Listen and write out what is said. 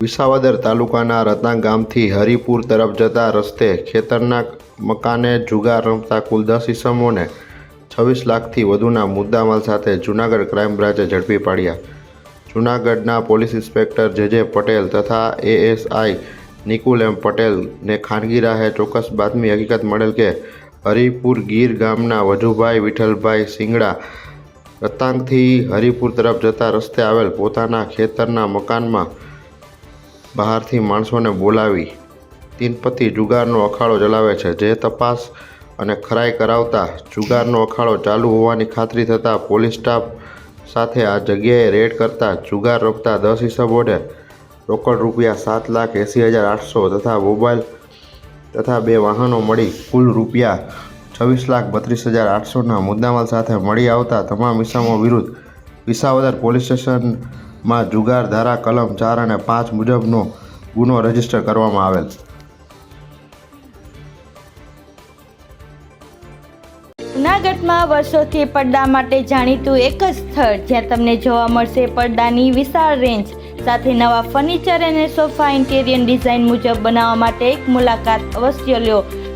વિસાવદર તાલુકાના રત્ના ગામથી હરિપુર તરફ જતા રસ્તે ખેતરના મકાને જુગાર રમતા કુલ દસ ઇસમોને છવ્વીસ લાખથી વધુના મુદ્દામાલ સાથે જૂનાગઢ ક્રાઇમ બ્રાન્ચે ઝડપી પાડ્યા. જૂનાગઢના પોલીસ ઇન્સ્પેક્ટર જે જે પટેલ તથા એએસઆઈ નિકુલ એમ પટેલને ખાનગી રાહે ચોક્કસ બાતમી હકીકત મળેલ કે હરિપુર ગીર ગામના વજુભાઈ વિઠ્ઠલભાઈ સિંગડા રતાંગથી હરિપુર તરફ જતા રસ્તે આવેલ પોતાના ખેતરના મકાનમાં બહારથી માણસોને બોલાવી તીનપતિ જુગારનો અખાડો ચલાવે છે. જે તપાસ અને ખરાઈ કરાવતા જુગારનો અખાડો ચાલુ હોવાની ખાતરી થતાં પોલીસ સ્ટાફ સાથે આ જગ્યાએ રેડ કરતા જુગાર રમતા દસ ઇસમોને રોકડ રૂપિયા સાત લાખ એંસી હજાર આઠસો તથા મોબાઈલ તથા બે વાહનો મળી કુલ રૂપિયા છવ્વીસ લાખ બત્રીસ હજાર આઠસોના મુદ્દામાલ સાથે મળી આવતા તમામ ઇસમો વિરુદ્ધ વિસાવદર પોલીસ સ્ટેશનમાં જુગાર, ધારા, કલમ ચાર અને પાંચ મુજબનો ગુનો રજિસ્ટર કરવામાં આવેલ. જૂનાગઢમાં વર્ષોથી પડદા માટે જાણીતું એક જ સ્થળ જ્યાં તમને જોવા મળશે પડદાની વિશાળ રેન્જ સાથે નવા ફર્નિચર અને સોફા ઇન્ટેરિયર ડિઝાઇન મુજબ બનાવવા માટે એક મુલાકાત અવશ્ય લ્યો